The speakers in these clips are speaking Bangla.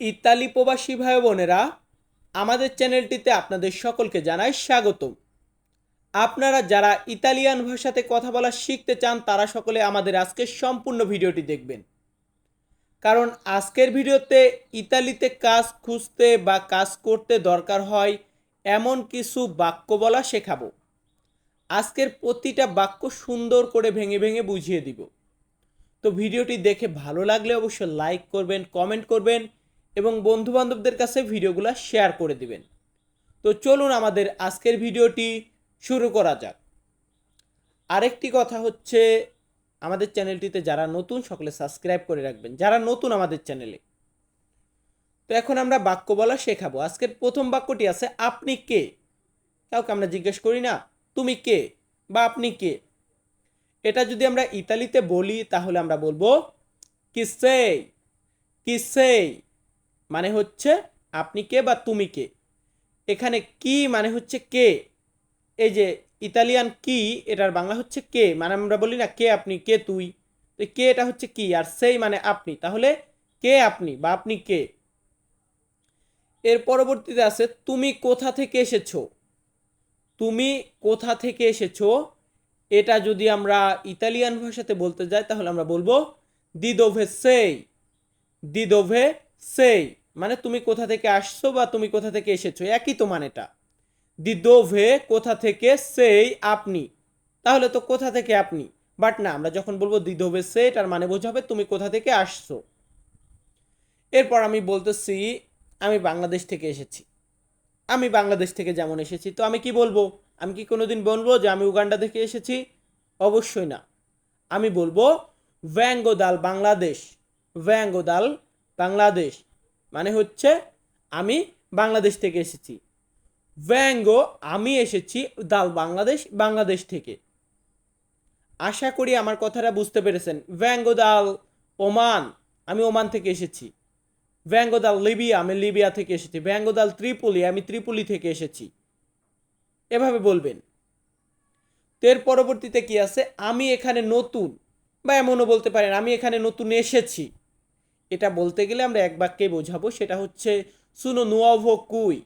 ইতালি প্রবাসী ভাই বোনেরা, আমাদের চ্যানেলটিতে আপনাদের সকলকে জানাই স্বাগত আপনারা যারা ইতালিয়ান ভাষাতে কথা বলা শিখতে চান, তারা সকলে আমাদের আজকের সম্পূর্ণ ভিডিওটি দেখবেন। কারণ আজকের ভিডিওতে ইতালিতে কাজ খুঁজতে বা কাজ করতে দরকার হয় এমন কিছু বাক্য বলা শেখাবো। আজকের প্রতিটা বাক্য সুন্দর করে ভেঙে ভেঙে বুঝিয়ে দিব। তো ভিডিওটি দেখে ভালো লাগলে অবশ্যই লাইক করবেন কমেন্ট করবেন এবং বন্ধু বান্ধবদের কাছে ভিডিওগুলো শেয়ার করে দিবেন। তো চলুন আমাদের আজকের ভিডিওটি শুরু করা যাক। আরেকটি কথা হচ্ছে, আমাদের চ্যানেলটিতে যারা নতুন সকলে সাবস্ক্রাইব করে রাখবেন, যারা নতুন আমাদের চ্যানেলে। তো এখন আমরা বাক্য বলা শেখাবো। আজকের প্রথম বাক্যটি আছে, আপনি কে? কাউকে আমরা জিজ্ঞেস করি না, তুমি কে? বা, আপনি কে? এটা যদি আমরা ইতালিতে বলি, তাহলে আমরা বলব, কিসেই? কিসেই? মানে হচ্ছে আপনি কে বা তুমি কে? এখানে কি মানে হচ্ছে কে? এই যে ইতালিয়ান কি, এটার বাংলা হচ্ছে কে? মানে আমরা বলি না কে আপনি, কে তুই। তো কে এটা হচ্ছে কি? আর সেই মানে আপনি। তাহলে কে আপনি বা আপনি কে? এর পরবর্তীতে আছে, তুমি কোথা থেকে এসেছ? তুমি কোথা থেকে এসেছ? এটা যদি আমরা ইতালিয়ান ভাষাতে বলতে যাই, তাহলে আমরা বলব দিদোভে সেই। দিদোভে সেই মানে তুমি কোথা থেকে আসছো বা তুমি কোথা থেকে এসেছ? একই তো মানেটা। দিদোভে, কোথা থেকে সেই আপনি? তাহলে তো কোথা থেকে আপনি? বাট না, আমরা যখন বলব দিদোভে সে এটার মানে বোঝাবে তুমি কোথা থেকে আসছো। এরপর আমি বলতেছি, আমি বাংলাদেশ থেকে এসেছি। আমি বাংলাদেশ থেকে যেমন এসেছি, তো আমি কি বলব? আমি কি কোনোদিন বলব যে আমি উগান্ডা থেকে এসেছি? অবশ্যই না। আমি বলব, ভ্যাঙ্গোদাল বাংলাদেশ, ভ্যাঙ্গোদাল বাংলাদেশ। মানে হচ্ছে আমি বাংলাদেশ থেকে এসেছি। ভ্যাঙ্গো, আমি এসেছি দাল বাংলাদেশ বাংলাদেশ থেকে। আশা করি আমার কথাটা বুঝতে পেরেছেন। ভ্যাঙ্গোদাল ওমান, আমি ওমান থেকে এসেছি। ভ্যাঙ্গোদাল লিবিয়া, আমি লিবিয়া থেকে এসেছি। ভ্যাঙ্গোদাল ত্রিপুলি, আমি ত্রিপুলি থেকে এসেছি। এভাবে বলবেন। এর পরবর্তীতে কি আছে? আমি এখানে নতুন, বা এমনও বলতে পারেন, আমি এখানে নতুন এসেছি। এটা বলতে গেলে আমরা এক বাক্যে বোঝাবো, সেটা হচ্ছে, সুনো নোয়াভো কুই।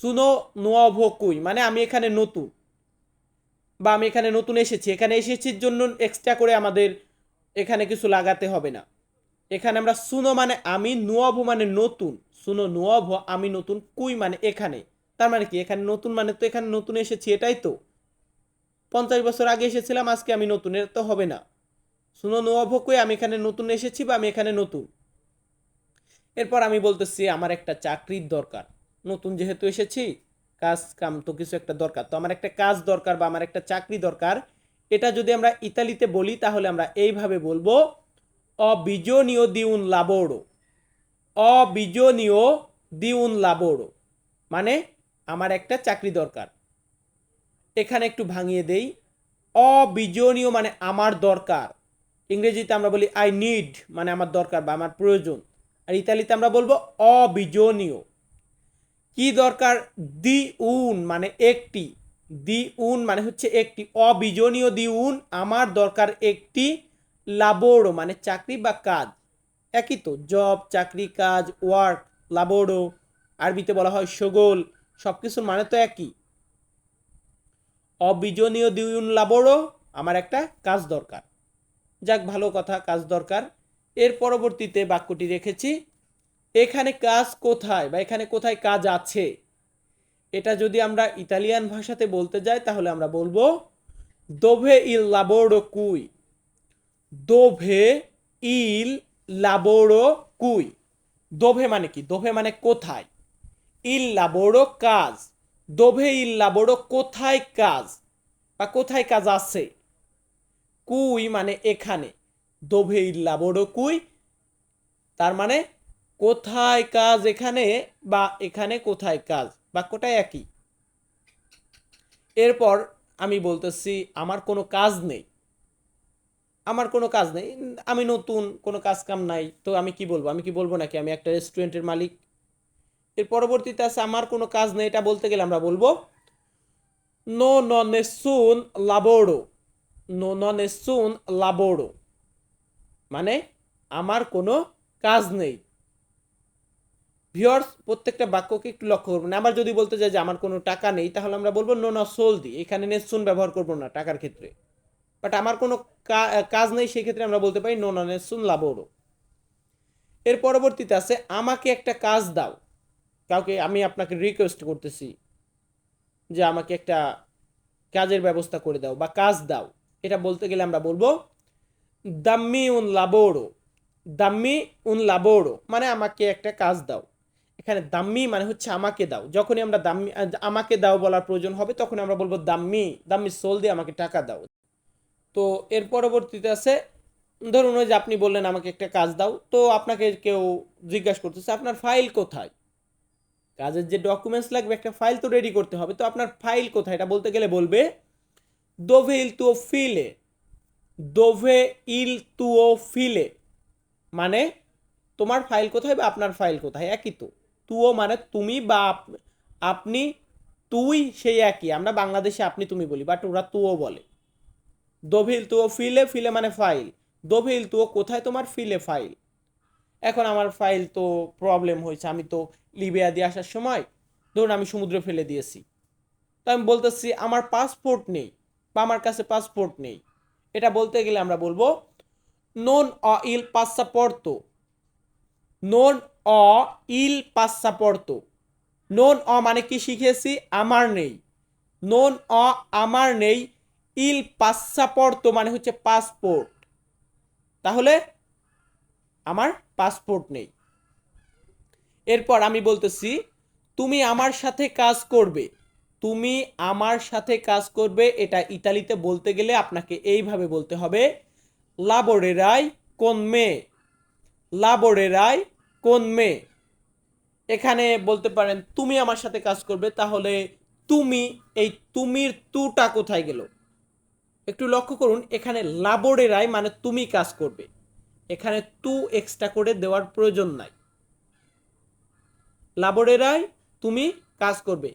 সুনো নোয়াভো কুই মানে আমি এখানে নতুন। বা আমি এখানে নতুন এসেছি, এখানে এসেছির জন্য এক্সট্রা করে আমাদের এখানে কিছু লাগাতে হবে না। এখানে আমরা সুনো মানে আমি, নোয়াভো মানে নতুন। সুনো নোয়াভো, আমি নতুন, কুই মানে এখানে। তার মানে কি? এখানে নতুন মানে তো এখানে নতুন এসেছি, এটাই তো। পঞ্চাশ বছর আগে এসেছিলাম, আজকে আমি নতুন এটা তো হবে না। শুনো নোয়াভো কুই, আমি এখানে নতুন এসেছি বা আমি এখানে নতুন। এরপর আমি বলতেছি, আমার একটা চাকরির দরকার। নতুন যেহেতু এসেছি, কাজ কাম তো কিছু একটা দরকার। তো আমার একটা কাজ দরকার বা আমার একটা চাকরি দরকার। এটা যদি আমরা ইতালিতে বলি, তাহলে আমরা এইভাবে বলব, অবিজনীয় দিউন লাবোড়ো অবিজনীয় দিউন লাবোড়ো মানে আমার একটা চাকরি দরকার। এখানে একটু ভাঙিয়ে দেই। অবিজনীয় মানে আমার দরকার। ইংরেজিতে আমরা বলি আই নিড মানে আমার দরকার বা আমার প্রয়োজন। আর ইতালিতে আমরা বলব অবিজনীয়। কি দরকার? দি উন মানে একটি। দি উন মানে হচ্ছে একটি। অবিজনীয় দি উন আমার দরকার একটি লাবোড়ো মানে চাকরি বা কাজ। একই তো, জব, চাকরি, কাজ, ওয়ার্ক, লাবোড়ো, আরবিতে বলা হয় সগোল সব কিছুর মানে তো একই। অবিজনীয় দিউন লাবোড়ো আমার একটা কাজ দরকার। যাক, ভালো কথা, কাজ দরকার। এর পরবর্তীতে বাক্যটি রেখেছি, এখানে কাজ কোথায় বা এখানে কোথায় কাজ আছে? এটা যদি আমরা ইতালিয়ান ভাষাতে বলতে যাই, তাহলে আমরা বলব, দোভে ইল লাবোড়ো কুই? দোভে ইল লাবোড়ো কুই। দোভে মানে কি? দোভে মানে কোথায়? ইল লাবোড়ো কাজ। দোভে ইল লাবোড়ো কোথায় কাজ? বা কোথায় কাজ আছে? কুই মানে এখানে। দোভে ইল লাবোড়ো কুই। তার মানে কোথায় কাজ এখানে বা এখানে কোথায় কাজ? বাক্যটাই একই। এরপর আমি বলতেছি, আমার কোনো কাজ নেই। আমার কোনো কাজ নেই? আমি নতুন, কোনো কাজ কাম নাই। তো আমি কি বলব? আমি কি বলব নাকি? আমি একটা রেস্টুরেন্টের মালিক। এর পরবর্তীতে আছে, আমার কোনো কাজ নেই। এটা বলতে গেলে আমরা বলব, নো ন নেসুন লাবোড়ো। নো ন নেসুন লাবোড়ো। মানে আমার কোনো কাজ নেই। ভিওর্স প্রত্যেকটা বাক্যকে একটু লক্ষ্য করবেন। আবার যদি বলতে চাই যে আমার কোনো টাকা নেই, তাহলে আমরা বলব নো না সোল দি। এখানে নেসুন ব্যবহার করব না টাকার ক্ষেত্রে। বাট আমার কোনো কাজ নেই, সেক্ষেত্রে আমরা বলতে পারি নো না নেসুন লাবোরো এর পরবর্তীতে আছে, আমাকে একটা কাজ দাও। কাউকে আমি আপনাকে রিকোয়েস্ট করতেছি যে আমাকে একটা কাজের ব্যবস্থা করে দাও বা কাজ দাও। এটা বলতে গেলে আমরা বলব দাম্মি উন লাবোরো। দাম্মি উন লাবোরো মানে আমাকে একটা কাজ দাও। এখানে দাম্মি মানে হচ্ছে আমাকে দাও। যখনই আমরা দাম্মি, আমাকে দাও বলার প্রয়োজন হবে তখন আমরা বলব দাম্মি দাম্মি সোল দিয়ে আমাকে টাকা দাও। তো এর পরবর্তীতে আছে, ধরুন ওই যে আপনি বললেন আমাকে একটা কাজ দাও, তো আপনাকে কেউ জিজ্ঞাসা করতেছে, আপনার ফাইল কোথায়? কাজের যে ডকুমেন্টস লাগবে, একটা ফাইল তো রেডি করতে হবে, তো আপনার ফাইল কোথায়? এটা বলতে গেলে বলবে দোভে ইল তুও ফিলে। দোভে ইল তুও ফিলে। মানে তোমার ফাইল কোথায় বা আপনার ফাইল কোথায়? একই তো। তুও মানে তুমি বা আপ- আপনি, তুই সেই একই। আমরা বাংলাদেশে আপনি, তুমি বলি বাট ওরা তুও বলে। দোভিল তুও ফিলে ফিলে মানে ফাইল। দোভিল তুও কোথায়? তোমার ফিলে ফাইল। এখন আমার ফাইল তো প্রবলেম হয়েছে। আমি তো লিবিয়া দিয়ে আসার সময়, ধরুন আমি সমুদ্রে ফেলে দিয়েছি। তো আমি বলতেছি, আমার পাসপোর্ট নেই, বা আমার কাছে পাসপোর্ট নেই। এটা বলতে গেলে আমরা বলব নন অ ইল পাসাপোর্তো নন অ ইল পাসাপোর্তো নন অ মানে কি শিখেছি? আমার নেই। নন অ আমার নেই ইল পাসাপোর্তো মানে হচ্ছে পাসপোর্ট তাহলে আমার পাসপোর্ট নেই। এরপর আমি বলতেছি, তুমি আমার সাথে কাজ করবে। তুমি আমার সাথে কাজ করবে, এটা ইতালিতে বলতে গেলে আপনাকে এইভাবে বলতে হবে, লাবোরেরাই কোন মে? লাবোরেরাই কোন মে? এখানে বলতে পারেন, তুমি আমার সাথে কাজ করবে, তাহলে তুমি, এই তুমির তুটা কোথায় গেল? একটু লক্ষ্য করুন, এখানে লাবোরেরাই মানে তুমি কাজ করবে। এখানে তু এক্সট্রা করে দেওয়ার প্রয়োজন নাই। লাবোরেরাই, তুমি কাজ করবে।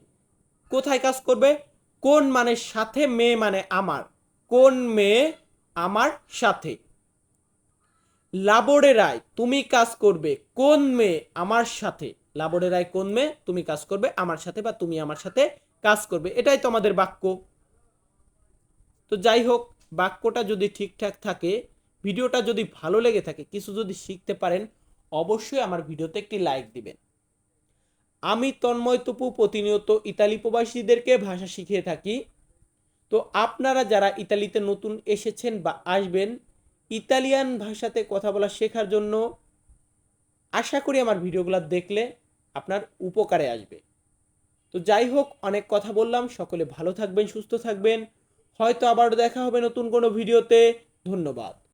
কোথায় কাজ করবে? কোন মানে সাথে মেয়ে মানে আমার? কোন মেয়ে আমার সাথে? লাবোরেরাই তুমি কাজ করবে কোন মেয়ে আমার সাথে? লাবোরেরাই কোন মেয়ে তুমি কাজ করবে আমার সাথে বা তুমি আমার সাথে কাজ করবে? এটাই তো আমাদের বাক্য। তো যাই হোক, বাক্যটা যদি ঠিকঠাক থাকে, ভিডিওটা যদি ভালো লেগে থাকে, কিছু যদি শিখতে পারেন, অবশ্যই আমার ভিডিওতে একটি লাইক দিবেন। আমি তন্ময় তপু প্রতিনিয়ত ইতালি প্রবাসীদেরকে ভাষা শিখিয়ে থাকি। তো আপনারা যারা ইতালিতে নতুন এসেছেন বা আসবেন, ইতালিয়ান ভাষাতে কথা বলা শেখার জন্য আশা করি আমার ভিডিওগুলো দেখলে আপনার উপকারে আসবে। তো যাই হোক, অনেক কথা বললাম, সকলে ভালো থাকবেন, সুস্থ থাকবেন। হয়তো আবার দেখা হবে নতুন কোনো ভিডিওতে। ধন্যবাদ।